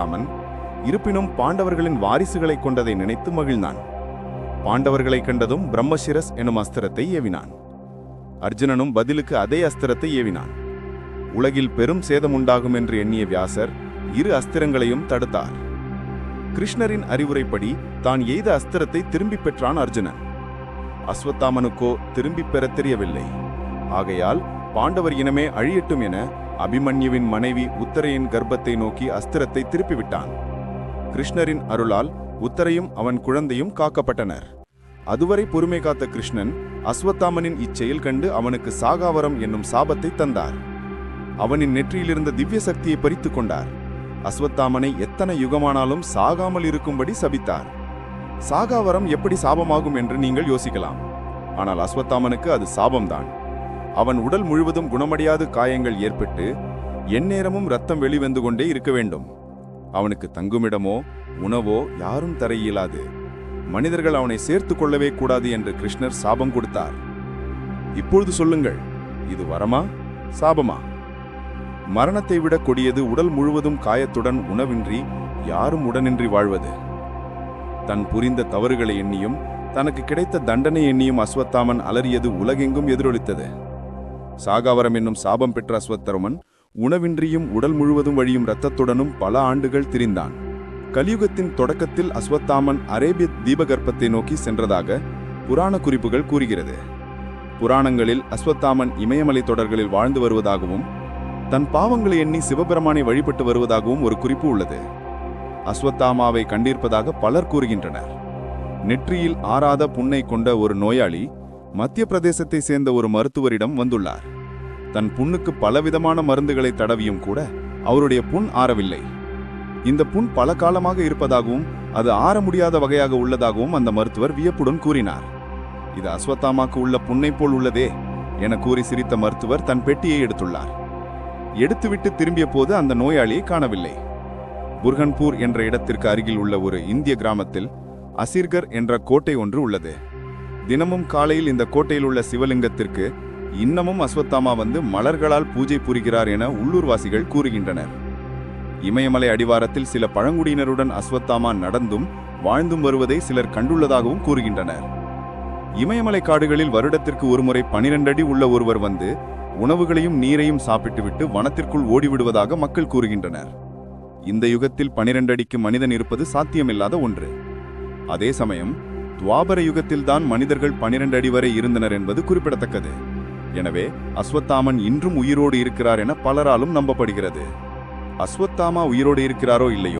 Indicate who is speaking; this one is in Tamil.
Speaker 1: ராமன் இருப்பினும் பாண்டவர்களின் வாரிசுகளை கொண்டதை நினைத்து மகிழ்ந்தான். பாண்டவர்களை கண்டதும் பிரம்மசிரஸ் எனும் அஸ்திரத்தை ஏவினான். அர்ஜுனனும் பதிலுக்கு அதே அஸ்திரத்தை ஏவினான். உலகில் பெரும் சேதம் உண்டாகும் என்று எண்ணிய வியாசர் இரு அஸ்திரங்களையும் தடுத்தார். கிருஷ்ணரின் அறிவுரைப்படி தான் எய்த அஸ்திரத்தை திரும்பிப் பெற்றான் அர்ஜுனன். அஸ்வத்தாமனுக்கோ திரும்பிப் பெறத் தெரியவில்லை. ஆகையால் பாண்டவர் இனமே அழியட்டும் என அபிமன்யுவின் மனைவி உத்தரையின் கர்ப்பத்தை நோக்கி அஸ்திரத்தை திருப்பிவிட்டான். கிருஷ்ணரின் அருளால் உத்தரையும் அவன் குழந்தையும் காக்கப்பட்டனர். அதுவரை பொறுமை காத்த கிருஷ்ணன் அஸ்வத்தாமனின் இச்செயல் கண்டு அவனுக்கு சாகாவரம் என்னும் சாபத்தை தந்தார். அவனின் நெற்றியிலிருந்த திவ்ய சக்தியை பறித்துக் கொண்டார். அஸ்வத்தாமனை எத்தனை யுகமானாலும் சாகாமல் இருக்கும்படி சபித்தார். சாகாவரம் எப்படி சாபமாகும் என்று நீங்கள் யோசிக்கலாம். ஆனால் அஸ்வத்தாமனுக்கு அது சாபம்தான். அவன் உடல் முழுவதும் குணமடையாது காயங்கள் ஏற்பட்டு எந்நேரமும் ரத்தம் வெளிவந்து கொண்டே இருக்க வேண்டும். அவனுக்கு தங்குமிடமோ உணவோ யாரும் தர இயலாது மனிதர்கள் அவனை சேர்த்து கொள்ளவே கூடாது என்று கிருஷ்ணர் சாபம் கொடுத்தார். இப்பொழுது சொல்லுங்கள் இது வரமா சாபமா? மரணத்தை விட கொடியது உடல் முழுவதும் காயத்துடன் உணவின்றி யாரும் உடனின்றி வாழ்வது. தன் புரிந்த தவறுகளை எண்ணியும் தனக்கு கிடைத்த தண்டனை எண்ணியும் அஸ்வத்தாமன் அலறியது உலகெங்கும் எதிரொலித்தது. சாகாவரம் என்னும் சாபம் பெற்ற அஸ்வத்தரமன் உணவின்றியும் உடல் முழுவதும் வழியும் இரத்தத்துடனும் பல ஆண்டுகள் திரிந்தான். கலியுகத்தின் தொடக்கத்தில் அஸ்வத்தாமன் அரேபிய தீபகற்பத்தை நோக்கி சென்றதாக புராண குறிப்புகள் கூறுகிறது. புராணங்களில் அஸ்வத்தாமன் இமயமலை தொடர்களில் வாழ்ந்து வருவதாகவும் தன் பாவங்களை எண்ணி சிவபெருமானை வழிபட்டு வருவதாகவும் ஒரு குறிப்பு உள்ளது. அஸ்வத்தாமாவை கண்டிருப்பதாக பலர் கூறுகின்றனர். நெற்றியில் ஆறாத புண்ணை கொண்ட ஒரு நோயாளி மத்திய பிரதேசத்தை சேர்ந்த ஒரு மருத்துவரிடம் வந்துள்ளார். தன் புண்ணுக்கு பலவிதமான மருந்துகளை தடவியும் கூட அவருடைய புண் ஆறவில்லை. இந்த புண் பல காலமாக இருப்பதாகவும் அது ஆற முடியாத வகையாக உள்ளதாகவும் அந்த மருத்துவர் வியப்புடன் கூறினார். இது அஸ்வத்தாமாக்கு உள்ள புண்ணை போல் உள்ளதே என கூறி சிரித்த மருத்துவர் தன் பெட்டியை எடுத்துள்ளார். எடுத்துவிட்டு திரும்பிய போது அந்த நோயாளியை காணவில்லை. புர்ஹன்பூர் என்ற இடத்திற்கு அருகில் உள்ள ஒரு இந்திய கிராமத்தில் அசிர்கர் என்ற கோட்டை ஒன்று உள்ளது. தினமும் காலையில் இந்த கோட்டையில் உள்ள சிவலிங்கத்திற்கு இன்னமும் அஸ்வத்தாமா வந்து மலர்களால் பூஜை புரிகிறார் என உள்ளூர்வாசிகள் கூறுகின்றனர். இமயமலை அடிவாரத்தில் சில பழங்குடியினருடன் அஸ்வத்தாமா நடந்தும் வாழ்ந்தும் வருவதை சிலர் கண்டுள்ளதாகவும் கூறுகின்றனர். இமயமலை காடுகளில் வருடத்திற்கு ஒருமுறை பனிரெண்டு அடி உள்ள ஒருவர் வந்து உணவுகளையும் நீரையும் சாப்பிட்டுவிட்டு வனத்திற்குள் ஓடிவிடுவதாக மக்கள் கூறுகின்றனர். இந்த யுகத்தில் பனிரெண்டு அடிக்கு மனிதன் இருப்பது சாத்தியமில்லாத ஒன்று. அதே சமயம் துவாபர யுகத்தில்தான் மனிதர்கள் பனிரெண்டு அடி வரை இருந்தனர் என்பது குறிப்பிடத்தக்கது. எனவே அஸ்வத்தாமன் இன்றும் உயிரோடு இருக்கிறார் என பலராலும் நம்பப்படுகிறது. அஸ்வத்தாமா உயிரோடு இருக்கிறாரோ இல்லையோ?